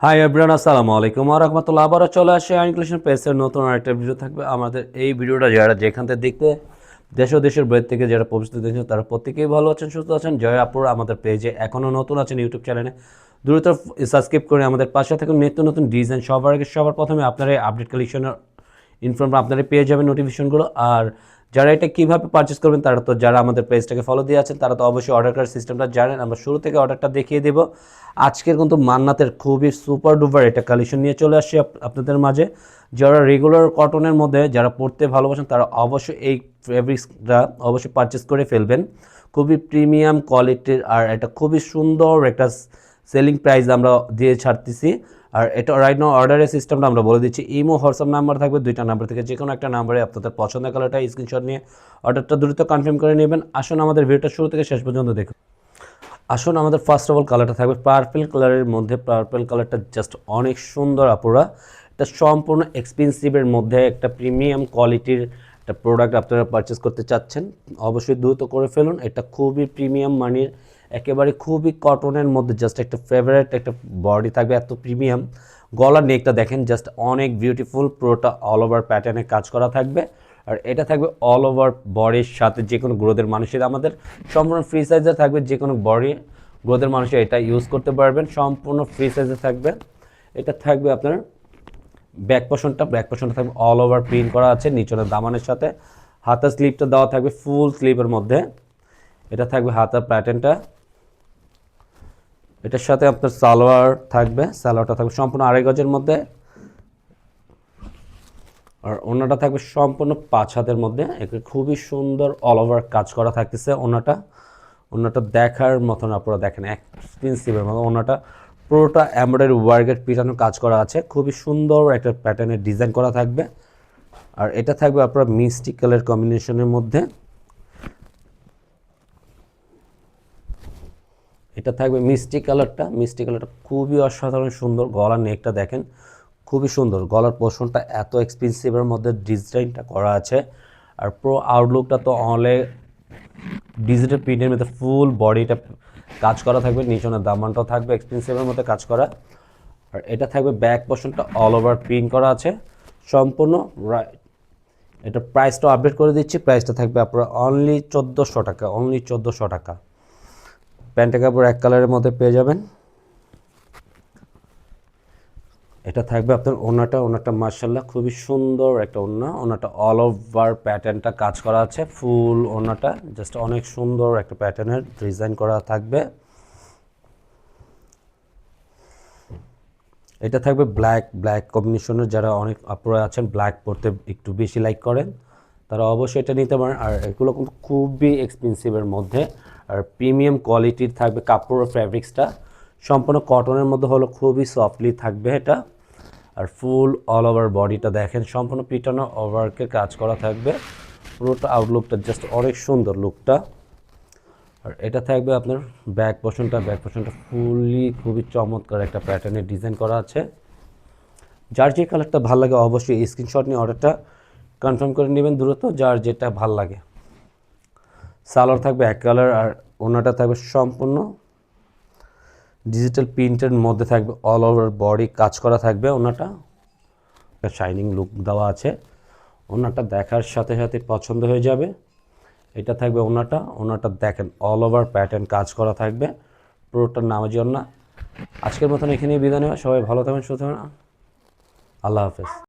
Hi everyone আসসালামু আলাইকুম রাহমাতুল্লাহ। আবারও চলে আসে ইনক্লুশন পেজের নতুন আরেকটা ভিডিও থাকবে আমাদের এই ভিডিওটা যারা যেখান থেকে দেখতে দেশ ও দেশের বাইরে থেকে যারা পবিত্র দেখছেন, তারা প্রত্যেকেই ভালো আছেন, সুস্থ আছেন। জয় আপুর আমাদের পেজে এখনও নতুন আছেন ইউটিউব চ্যানেলে দ্রুত সাবস্ক্রাইব করে আমাদের পাশে থাকুন। নিত্য নতুন ডিজাইন সবার আগে সবার প্রথমে আপনারা আপডেট কালেকশনের ইনফর্ম আপনারা পেয়ে যাবেন নোটিফিকেশনগুলো আর যারা এটা কীভাবে পারচেস করবেন, তারা তো যারা আমাদের পেজটাকে ফলো দিয়ে আছেন, তারা তো অবশ্যই অর্ডার করার সিস্টেমটা জানেন। আমরা শুরু থেকে অর্ডারটা দেখিয়ে দেব। আজকের কিন্তু মান্নাতের খুবই সুপার ডুপার এটা কালেকশন নিয়ে চলে আসছি আপনাদের মাঝে। যারা রেগুলার কটনের মধ্যে, যারা পড়তে ভালোবাসেন, তারা অবশ্যই এই ফেব্রিক্সটা অবশ্যই পারচেস করে ফেলবেন। খুবই প্রিমিয়াম কোয়ালিটির আর এটা খুবই সুন্দর একটা সেলিং প্রাইস আমরা দিয়ে ছাড়তেছি। আর এটা রাইট নাও অর্ডারের সিস্টেমটা আমরা বলে দিচ্ছি। ইমো হোয়াটসঅ্যাপ নাম্বার থাকবে দুইটা নাম্বার থেকে। যে কোনো একটা নাম্বারে আপনাদের পছন্দের কালারটা স্ক্রিনশট নিয়ে অর্ডারটা দ্রুত কনফার্ম করে নেবেন। আসুন আমাদের ভিডিওটা শুরু থেকে শেষ পর্যন্ত দেখুন। আসুন আমাদের ফার্স্ট অফ অল কালারটা থাকবে পার্পেল কালারের মধ্যে। পার্পেল কালারটা জাস্ট অনেক সুন্দর আপুরা। এটা সম্পূর্ণ এক্সপেন্সিভের মধ্যে একটা প্রিমিয়াম কোয়ালিটির একটা প্রোডাক্ট আপনারা পারচেস করতে চাচ্ছেন। অবশ্যই দ্রুত করে ফেলুন। এটা খুবই প্রিমিয়াম মানির একেবারে খুবই কটনের মধ্যে জাস্ট একটা ফেভারেট একটা বডি থাকবে, এত প্রিমিয়াম গলার নেকটা দেখেন জাস্ট অনেক বিউটিফুল পুরোটা অল ওভার প্যাটার্নে কাজ করা থাকবে। আর এটা থাকবে অল ওভার বডির সাথে যে কোনো গ্রোথের মানুষের আমাদের সম্পূর্ণ ফ্রি সাইজে থাকবে, যে কোনো বডি গ্রোথের মানুষের এটা ইউজ করতে পারবেন, সম্পূর্ণ ফ্রি সাইজে থাকবে। এটা থাকবে আপনার ব্যাক পোষণটা ব্যাক পোষণটা থাকবে অল ওভার প্রিন্ট করা আছে, নিচনের দামানের সাথে। হাতার স্লিপটা দেওয়া থাকবে ফুল স্লিপের মধ্যে। এটা থাকবে হাতার প্যাটার্নটা এটার সাথে আপনার সালোয়ার থাকবে, সালোয়ারটা থাকবে সম্পূর্ণ আড়াই গজের মধ্যে। আর ওনাটা থাকবে সম্পূর্ণ পাঁচ হাতের মধ্যে। একে খুবই সুন্দর অল ওভার কাজ করা থাকতেছে ওনাটা। ওনাটা দেখার মতন আপনারা দেখেন এক্সপেন্সিভের মতো ওনাটা। পুরোটা এমব্রয়ডারি ওয়ার্কের পিটানো কাজ করা আছে। খুবই সুন্দর একটা প্যাটার্নের ডিজাইন করা থাকবে। আর এটা থাকবে আপনার মিষ্টি কালার কম্বিনেশনের মধ্যে। এটা থাকবে মিষ্টি কালারটা। মিষ্টি কালারটা খুবই অসাধারণ সুন্দর। গলার নেকটা দেখেন, খুবই সুন্দর। গলার পোষণটা এত এক্সপেন্সিভের মধ্যে ডিজাইনটা করা আছে। আর পুরো আউটলুকটা তো অনলে ডিজিটাল প্রিন্টের মধ্যে ফুল বডিটা কাজ করা থাকবে। নিচনের দামানটাও থাকবে এক্সপেন্সিভের মধ্যে কাজ করা। আর এটা থাকবে ব্যাক পোর্শনটা অল ওভার প্রিন্ট করা আছে। সম্পূর্ণ এটা প্রাইসটা আপডেট করে দিচ্ছি। প্রাইসটা থাকবে আপনার অনলি চোদ্দোশো টাকা অনলি চোদ্দোশো টাকা। প্যান্টটা কাপড় এক কালারের মধ্যে পেয়ে যাবেন। এটা থাকবে আপনার ওনাটা ওনাটা মার্শাল্লাহ খুবই সুন্দর একটা ওনা। ওনাটা অল ওভার প্যাটার্নটা কাজ করা আছে, ফুল ওনাটা জাস্ট অনেক সুন্দর একটা প্যাটার্নের ডিজাইন করা থাকবে। এটা থাকবে ব্ল্যাক ব্ল্যাক কম্বিনেশনের যারা অনেক আপুরা আছেন ব্ল্যাক পরতে একটু বেশি লাইক করেন, তারা অবশ্যই এটা নিতে পারেন। আর এগুলো কিন্তু খুবই এক্সপেন্সিভের মধ্যে। আর প্রিমিয়াম কোয়ালিটির থাকবে কাপড় ফ্যাব্রিক্সটা সম্পূর্ণ কটনের মধ্যে হলো খুবই সফটলি থাকবে এটা। আর ফুল অল ওভার বডিটা দেখেন, সম্পূর্ণ পিটানো ওভারকে কাজ করা থাকবে। পুরোটা আউটলুকটা জাস্ট অনেক সুন্দর লুকটা আর এটা থাকবে আপনার ব্যাক পোর্শনটা ব্যাক পোর্শনটা ফুললি খুবই চমৎকার একটা প্যাটার্নের ডিজাইন করা আছে। যার যে কালারটা ভালো লাগে অবশ্যই স্ক্রিনশট নিয়ে অর্ডারটা কনফার্ম করে নেবেন দ্রুত, যার যেটা ভালো লাগে। সালোয়ার থাকবে এক কালার আর ওনাটা থাকবে সম্পূর্ণ ডিজিটাল প্রিন্টের মধ্যে থাকবে অল ওভার বডি কাজ করা থাকবে ওনাটা। একটা শাইনিং লুক দেওয়া আছে। ওনাটা দেখার সাথে সাথে পছন্দ হয়ে যাবে। এটা থাকবে ওনাটা। ওনাটা দেখেন অল ওভার প্যাটার্ন কাজ করা থাকবে। পুরোটার নামাজি ওনা আজকের মতন এখানেই বিদায় নেওয়া। সবাই ভালো থাকবেন থাকবেন। আল্লাহ হাফেজ।